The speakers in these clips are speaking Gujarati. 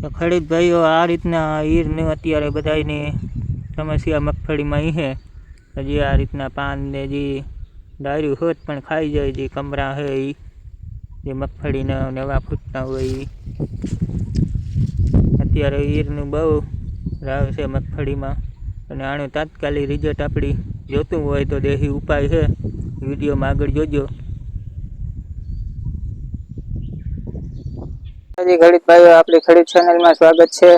તો ખેડૂત ભાઈઓ, આ રીતના ઈરને અત્યારે બધાની સમસ્યા મગફળીમાં છે હજી આ રીતના પાન ને જે ડાર્યું હોત પણ ખાઈ જાય, જે કમરા છે એ જે મગફળીના નવા ફૂટતા હોય અત્યારે ઈરનું બહુ રાવ છે મગફળીમાં. અને આનું તાત્કાલિક રિઝલ્ટ આપણી જોતું હોય તો દેહી ઉપાય છે. વિડીયોમાં આગળ જોજો. હજી ખેડૂત ભાઈઓ, આપણી ખેડૂત ચેનલમાં સ્વાગત છે.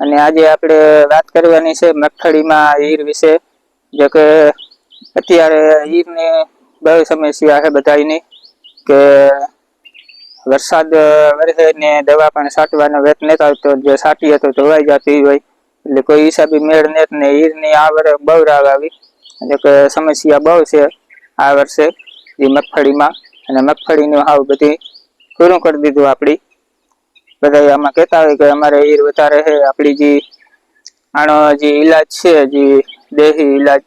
અને આજે આપણે વાત કરવાની છે મગફળીમાં ઈર વિશે. જો કે અત્યારે ઈરની બહુ સમસ્યા છે બધાની કે વરસાદ વરસે ને દવા પણ છાંટવાનો વેત નથી આવતો. જે છાંટીએ તો ધોવાઈ જતી હોય. એટલે કોઈ હિસાબે મેળ નથી ને હીરની આ વર્ષે બહુ રાવ આવી. જો કે સમસ્યા બહુ છે આ વર્ષે એ મગફળીમાં. અને મગફળીનું હાવ બધી પૂરું કરી દીધું આપણી. બધા આમાં કહેતા હોય કે અમારે ઈર વધારે છે, આપણી જે આનો જે ઈલાજ છે, જે દેહી ઈલાજ,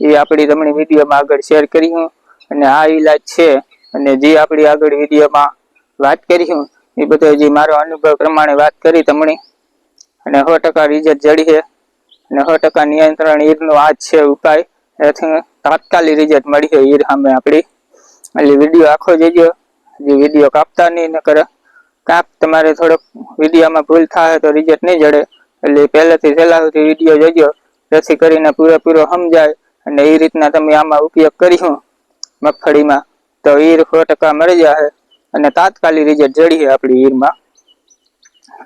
એ આપણી તમને વિડીયોમાં આગળ શેર કર્યું અને આ ઈલાજ છે અને જે આપણી આગળ વિડીયોમાં વાત કર્યું, એ બધો જે મારો અનુભવ પ્રમાણે વાત કરી તમને અને સો ટકા રિઝલ્ટ જડી છે અને સો ટકા નિયંત્રણ ઈરનો આ છે ઉપાય. એથી તાત્કાલિક રિઝલ્ટ મળી છે ઈર સામે આપણી. એટલે વીડિયો આખો જજો, જે વીડિયો કાપતા નહીં ન કરે. કાંક તમારે થોડોક વિડીયોમાં ભૂલ થાય તો રિઝલ્ટ નહીં જડે. એટલે પહેલેથી છેલ્લા સુધી વીડિયો જોજો. જેથી કરીને પૂરેપૂરો સમજાય અને એ રીતના તમે આમાં ઉપયોગ કરીશું મગફળીમાં, તો ઈર સો ટકા મળી જાય અને તાત્કાલિક રિઝલ્ટ જડી આપણી ઈરમાં.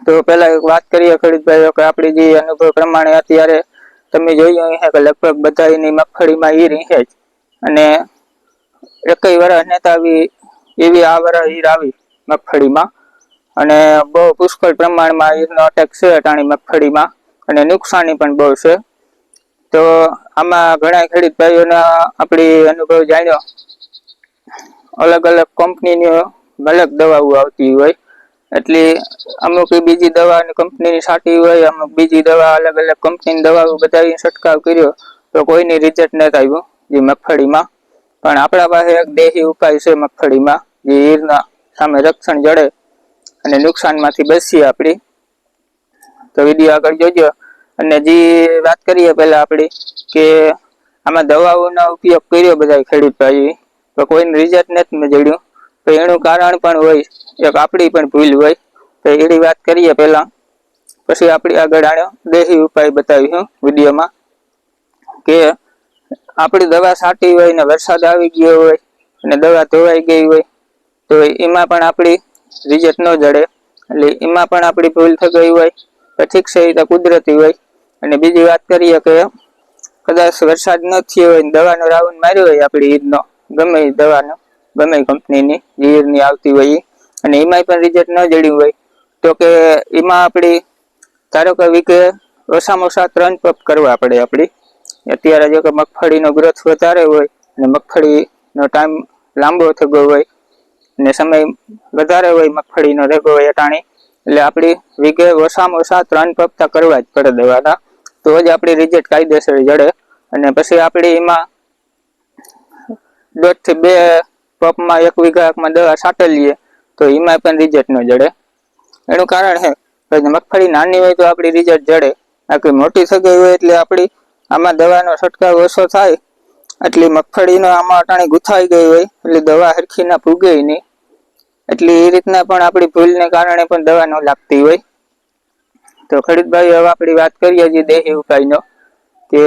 તો પહેલા એક વાત કરીએ ખેડૂતભાઈઓ કે આપણી જે અનુભવ પ્રમાણે અત્યારે તમે જોયું છે કે લગભગ બધાની મગફળીમાં ઈર છે જ. અને એકય વર્ષ નેતા આવી, એવી આ વર્ષ ઈર આવી મગફળીમાં. અને બહુ પુષ્કળ પ્રમાણમાં ઈરનો અટેક છે અટાણી મગફળીમાં. અને નુકસાની પણ બહુ છે. તો આમાં ઘણા ખેડૂત ભાઈઓના આપણી અનુભવ જાણ્યો. અલગ અલગ કંપનીની અલગ દવાઓ આવતી હોય. એટલે અમુક બીજી દવાની કંપનીની સાટી હોય, અમુક બીજી દવા અલગ અલગ કંપનીની દવાઓ બધા છંટકાવ કર્યો. તો કોઈની રિઝલ્ટ નથી આવ્યું જે મગફળીમાં. પણ આપણા પાસે એક દેહી ઉપાય છે મગફળીમાં, જે ઈરના સામે રક્ષણ જડે અને નુકસાનમાંથી બચીએ આપણી. તો વીડિયો આગળ જોજો. અને જે વાત કરીએ પહેલાં આપણી કે આમાં દવાઓનો ઉપયોગ કર્યો બધા ખેડૂત ભાઈ તો કોઈને રિઝલ્ટ નથી જડ્યું તો એનું કારણ પણ હોય, એક આપણી પણ ભૂલ હોય. તો એની વાત કરીએ પહેલાં. પછી આપણી આગળ આણ્યો દેહી ઉપાય બતાવીશું વિડીયોમાં. કે આપણી દવા છાંટી હોય ને વરસાદ આવી ગયો હોય અને દવા ધોવાઈ ગઈ હોય, તો એમાં પણ આપણી રિઝલ્ટ ન જડે. એટલે એમાં પણ આપણી ભૂલ થઈ ગઈ હોય તો ઠીક છે એ કુદરતી હોય. અને બીજી વાત કરીએ કે કદાચ વરસાદ ન થયો હોય દવાનો રાઉન્ડ માર્યો હોય આપણી ઈદનો, ગમે દવાનો, ગમે કંપનીની જે ઈદની આવતી હોય અને એમાંય પણ રિઝલ્ટ ન જડ્યું હોય. તો કે એમાં આપણી, ધારો કે વીકે ઓછામાં ઓછા ત્રણ પપ કરવા પડે આપણી. અત્યારે જો કે મગફળીનો ગ્રોથ વધારે હોય અને મગફળીનો ટાઈમ લાંબો થયો હોય ને સમય વધારે હોય, મગફળીનો રેગો હોય, અટાણી. એટલે આપણી વીઘે ઓછામાં ઓછા ત્રણ પગતા કરવા જ પડે દવાના. તો જ આપણી રિઝલ્ટ કાયદેસર જડે. અને પછી આપણી એમાં દોઢથી બે પપમાં એક વીઘામાં દવા છાંટેલીએ, તો એમાં પણ રિઝલ્ટ ન જડે. એનું કારણ છે કે મગફળી નાની હોય તો આપણી રિઝલ્ટ જડે. આખી મોટી થઈ હોય એટલે આપણી આમાં દવાનો છંટકાવ ઓછો થાય. એટલે મગફળીનો આમાં અટાણી ગુથાઈ ગઈ હોય, એટલે દવા હરખી ના પૂગે નહીં. એટલે એ રીતના પણ આપણી ભૂલને કારણે પણ દવા ન લાગતી હોય. તો ખેડૂત હવે આપણી વાત કરીએ જે દેહી ઉપાયનો, કે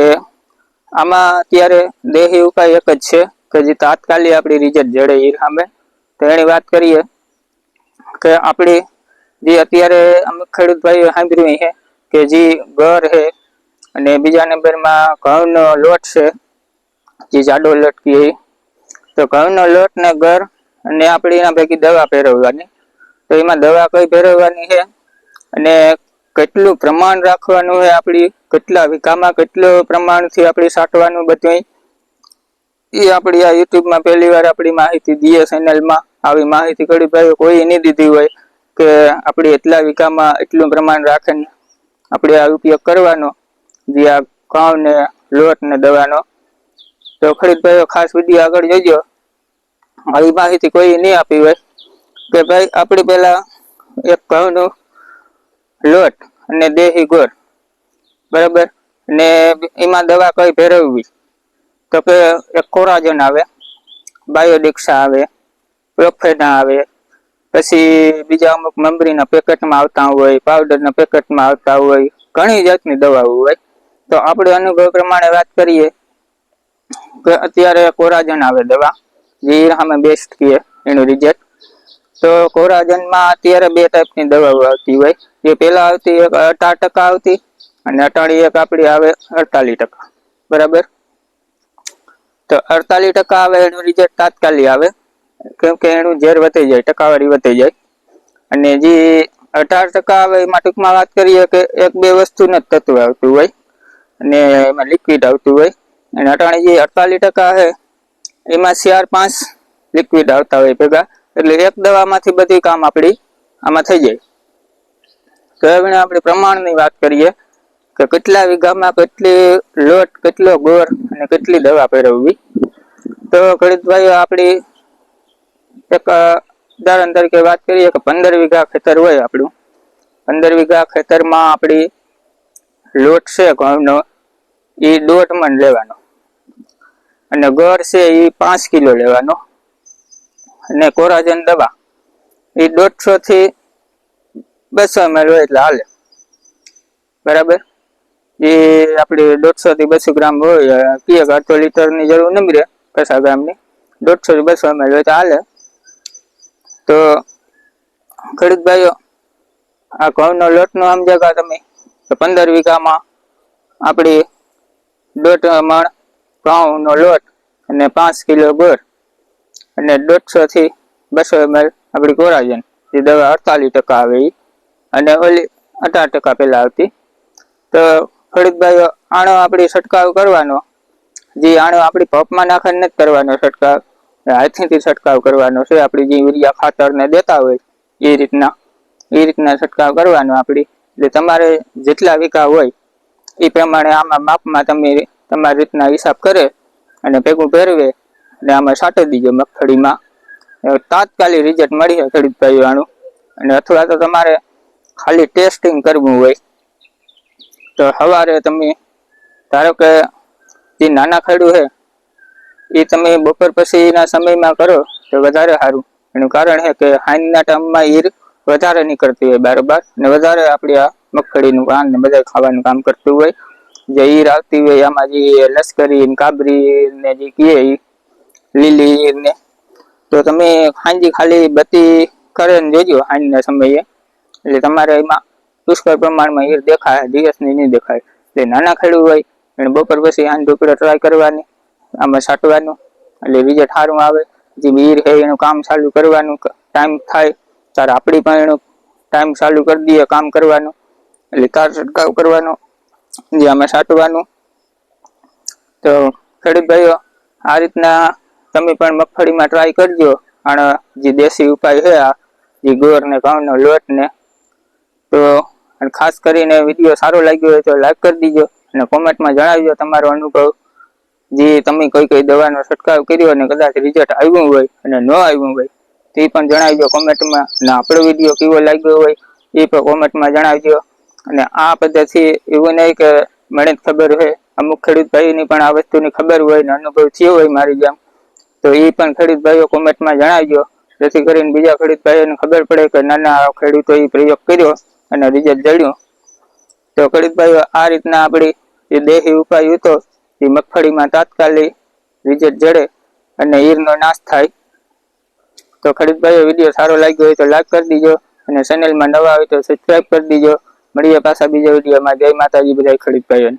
આમાં અત્યારે દેહી ઉપાય એક જ છે, કે જે તાત્કાલિક આપણી રિઝલ્ટ જડે એ સામે. તો એની વાત કરીએ કે આપણી જે અત્યારે અમુક ખેડૂત સાંભળ્યું છે, કે જે ઘર છે અને બીજા નંબરમાં ઘઉંનો લોટ છે, જે જાડો લોટ કહીએ તો ઘઉંનો લોટ ને ઘર અને આપણે એના પૈકી દવા ફેરવવાની તો એમાં દવા કઈ ફેરવવાની છે? અને કેટલું પ્રમાણ રાખવાનું છે આપણી? કેટલા વીઘામાં કેટલું પ્રમાણથી આપણે સાટવાનું બધું એ આપણી આ યુટ્યુબમાં પહેલી વાર આપણી માહિતી દઈએ ચેનલમાં. આવી માહિતી કરી ભાઈ કોઈ નહીં દીધી હોય કે આપણે એટલા વીઘામાં એટલું પ્રમાણ રાખીને આપણે આ ઉપયોગ કરવાનો, જે આ ઘઉં ને લોટ ને દવાનો. તો ખરીદભાઈઓ ખાસ વીડિયો આગળ જોજો. આવી માહિતી કોઈ નહીં આપી હોય કે ભાઈ આપણે પહેલા એક ઘઉંનો લોટ અને દેહી ગોળ, બરાબર? ને એમાં દવા કઈ ભેરવવી? તો કે એક કોરાજન આવે, બાયોડિક્સા આવે, પ્રોફેના આવે, પછી બીજા અમુક મમરીના પેકેટમાં આવતા હોય, પાવડરના પેકેટમાં આવતા હોય, ઘણી જાતની દવાઓ હોય. તો આપણે અનુભવ પ્રમાણે વાત કરીએ કે અત્યારે કોરાજન આવે દવા. જે સામે બેસ્ટ કહીએ એનું રિઝલ્ટ તો કોરાજનમાં અત્યારે બે ટાઈપની દવાઓ આવતી હોય. જે પહેલા આવતી એક અઢાર ટકા આવતી અને અટાળી એક આપણી આવે અડતાલીસ ટકા. બરાબર? તો અડતાલીસ ટકા આવે, એનું રિઝલ્ટ તાત્કાલિક આવે. કેમ કે એનું ઝેર વધી જાય, ટકાવારી વધી જાય. અને જે અઢાર ટકા આવે, એમાં ટૂંકમાં વાત કરીએ કે એક બે વસ્તુનું જ તત્વ આવતું હોય. અને એમાં લિક્વિડ આવતું હોય. અને અટાણે જે અડતાલીસ ટકા છે એમાં સીઆર પાંચ લિક્વિડ આવતા હોય ભેગા. એટલે એક દવામાંથી બધી કામ આપણી આમાં થઈ જાય. તો હવે આપણે પ્રમાણની વાત કરીએ કે કેટલા વીઘામાં કેટલી લોટ, કેટલો ગોળ અને કેટલી દવા પહેરવવી તો ગણિતભાઈઓ, આપણી એક ઉદાહરણ તરીકે વાત કરીએ કે પંદર વીઘા ખેતર હોય આપણું. પંદર વીઘા ખેતરમાં આપણી લોટ છે, ઘઉંનો. એ દોઢ મણ લેવાનો. અને ગોળ છે એ પાંચ કિલો લેવાનો. અને કોરાજન દવા. એ દોઢસો થી બસો એમએલ હોય એટલે હાલે. બરાબર? એ આપણે દોઢસો થી બસો ગ્રામ હોય કીએ કે અડધો લીટરની જરૂર નહીં રહે પચાસ ગ્રામની. દોઢસો થી બસો એમએલ હોય તો હાલે. તો ખેડૂત ભાઈઓ, આ ઘઉંનો લોટનો સમજાગા તમે પંદર વીઘામાં આપણી દોઢ મણ ઘઉંનો લોટ અને પાંચ કિલો ગોળ અને દોઢસો થી બસો ml આપણી કોરાજન. જે દવા અડતાલીસ ટકા આવે એ અને ઓલી અઢાર ટકા પહેલાં આવતી તો ખેડૂતભાઈઓ આણો આપણે છંટકાવ કરવાનો. જે આણો આપણી પંપમાં નાખીને નથી કરવાનો છંટકાવ. હાથીથી છંટકાવ કરવાનો છે. આપણી જે યુરિયા ખાતરને દેતા હોય એ રીતના. એ રીતના છંટકાવ કરવાનો આપણી. એટલે તમારે જેટલા વીઘા હોય, એ પ્રમાણે આમાં માપમાં તમે તમારી રીતના હિસાબ કરે અને ભેગું ભેરવે અને આમાં છાંટી દીજો મગફળીમાં. તાત્કાલિક રિઝલ્ટ મળી જાય ખેડૂત ભાઈઓ અને અથવા તો તમારે ખાલી ટેસ્ટિંગ કરવું હોય. તો સવારે તમે, ધારો કે જે નાના ખેડૂત છે એ તમે બપોર પછીના સમયમાં કરો તો વધારે સારું. એનું કારણ છે કે હાઈના ટાઈમમાં ઈર વધારે નીકળતી હોય બારોબાર. ને વધારે આપણી આ મગફળીનું પાન ને બધા ખાવાનું કામ કરતું હોય. જે ઈર આવતી હોય, આમાં જે લશ્કરી કાબરી ને જે કહે લીલી ને. તો તમે હાંજી ખાલી બત્તી કરે ને જોજો હાંજના સમયે. એટલે તમારે એમાં પુષ્કળ પ્રમાણમાં ઈર દેખાય, દિવસની નહીં દેખાય. એટલે નાના ખેડૂત હોય, એને બપોર પછી હાંજ બપોરે ટ્રાય કરવાની, આમાં છાંટવાનું, એટલે રિઝલ્ટ સારું આવે, જે ઈર છે એનું કામ ચાલુ કરવાનું ટાઈમ થાય, ત્યારે આપણી પણ એનું ટાઈમ ચાલુ કરી દઈએ કામ કરવાનું, એટલે તાર છંટકાવ કરવાનો. જે અમે સાટવાનું. તો ખેડૂત ભાઈઓ, આ રીતના તમે પણ મગફળીમાં ટ્રાય કરજો. અને જે દેશી ઉપાય છે, આ જે ગોળ ને ઘઉંનો લોટ ને. ખાસ કરીને વીડિયો સારો લાગ્યો હોય તો લાઈક કરી દીજો અને કોમેન્ટમાં જણાવજો તમારો અનુભવ. જે તમે કઈ કઈ દવાનો છંટકાવ કર્યો અને કદાચ રિઝલ્ટ આવ્યું હોય અને ન આવ્યું હોય, તે પણ જણાવજો કોમેન્ટમાં. અને આપણો વીડિયો કેવો લાગ્યો હોય, એ પણ કોમેન્ટમાં જણાવજો. અને આ પદ્ધતિ એવું નહીં કે મને ખબર હોય. અમુક ખેડૂત ભાઈની પણ આ વસ્તુની ખબર હોય ને અનુભવ થયો હોય મારી જેમ. તો એ પણ ખેડૂત ભાઈઓ કોમેન્ટમાં જણાવજો. જેથી કરીને બીજા ખેડૂત ભાઈઓને ખબર પડે કે નાના ખેડૂતો એ પ્રયોગ કર્યો અને રિઝલ્ટ જડ્યું તો ખેડૂત ભાઈઓ, આ રીતના આપણી જે દેહી ઉપાય હતો, એ મગફળીમાં તાત્કાલિક રિઝલ્ટ જડે અને ઈરનો નાશ થાય. તો ખેડૂત ભાઈઓ, વીડિયો સારો લાગ્યો હોય તો લાઈક કરી દીજો અને ચેનલમાં નવા હોય તો સબસ્ક્રાઈબ કરી દીજો. મળીએ પાછા બીજા વિડીયોમાં. જય માતાજી બધા ખેડૂત ભાઈઓને.